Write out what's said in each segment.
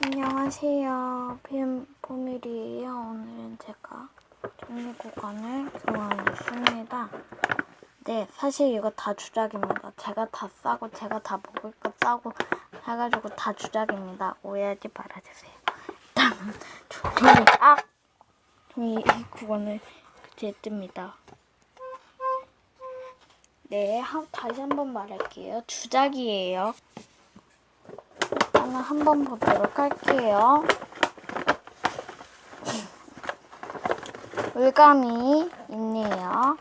안녕하세요. 빔 보밀이에요. 오늘은 제가 종이 구간을 교환했습니다. 네, 사실 이거 다 주작입니다. 제가 다 싸고 제가 다 먹을 거 싸고 해가지고 다 주작입니다. 오해하지 말아주세요. 일단은 종이 아 종이 이 구간을 그제 뜹니다. 네, 한, 다시 한번 말할게요. 주작이에요. 일단은 한번 보도록 할게요. 물감이 있네요.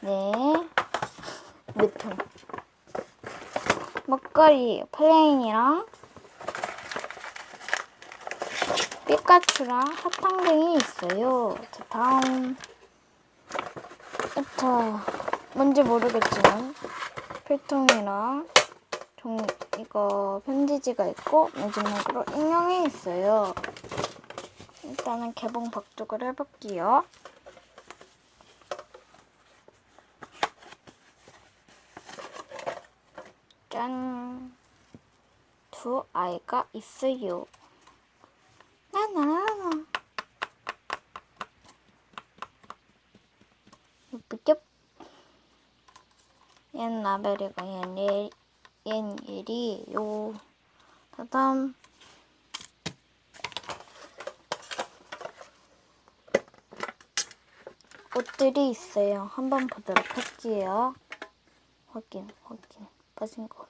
네. 느낌. 먹거리 플레인이랑 피카츄랑 사탕등이 있어요. 자, 다음. 자, 뭔지 모르겠지만 필통이랑 종 이거 편지지가 있고 마지막으로 인형이 있어요. 일단은 개봉 박죽을 해볼게요. 짠! 두 아이가 있어요. 나나나나. 예쁘죠? 얜 라벨이고 얜 예, 얜 예리요. 다음 옷들이 있어요. 한번 보도록 할게요. 확인, 확인. 빠진 거.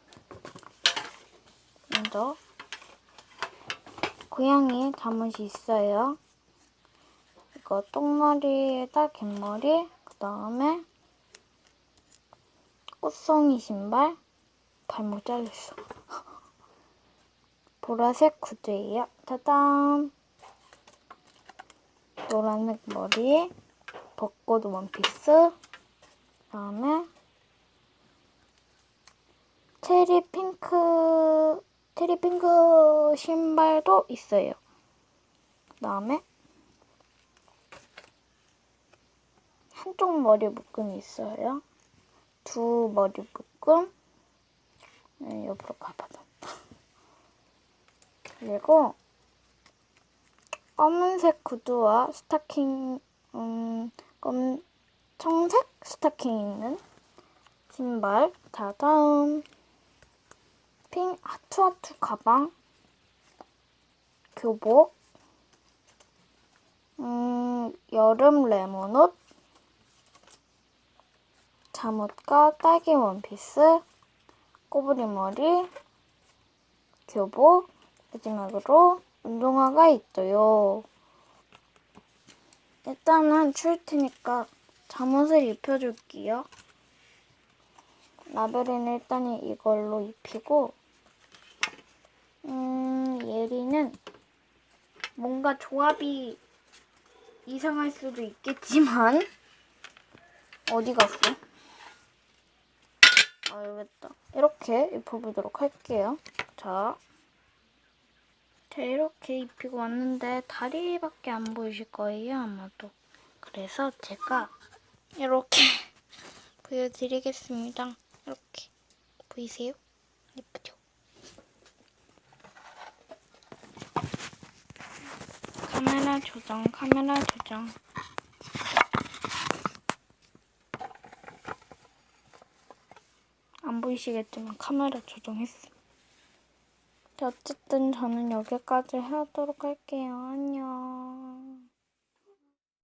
먼저 고양이 잠옷이 있어요. 이거 똥머리에다 갯머리, 그 다음에 꽃송이 신발, 발목 잘렸어. 보라색 구두예요. 짜잔! 노란색 머리, 벚꽃 원피스, 그다음에 체리 핑크 체리 핑크 신발도 있어요. 그다음에 한쪽 머리 묶음이 있어요. 두 머리 묶음. 네, 옆으로 가봐봐. 그리고 검은색 구두와 스타킹, 음, 검, 청색 스타킹 있는 신발. 자, 다음. 핑 하투하투 가방. 교복. 음, 여름 레몬옷. 잠옷과 딸기 원피스. 꼬부리 머리. 교복. 마지막으로 운동화가 있어요. 일단은 추울 테니까 잠옷을 입혀줄게요. 라벨에는 일단 이걸로 입히고, 음, 예리는 뭔가 조합이 이상할 수도 있겠지만, 어디 갔어? 아, 여기 있다. 이렇게 입혀보도록 할게요. 자. 자, 이렇게 입히고 왔는데 다리밖에 안 보이실 거예요, 아마도. 그래서 제가 이렇게 보여드리겠습니다. 이렇게. 보이세요? 예쁘죠? 카메라 조정, 카메라 조정. 안 보이시겠지만 카메라 조정했어. 자, 어쨌든 저는 여기까지 하도록 할게요. 안녕.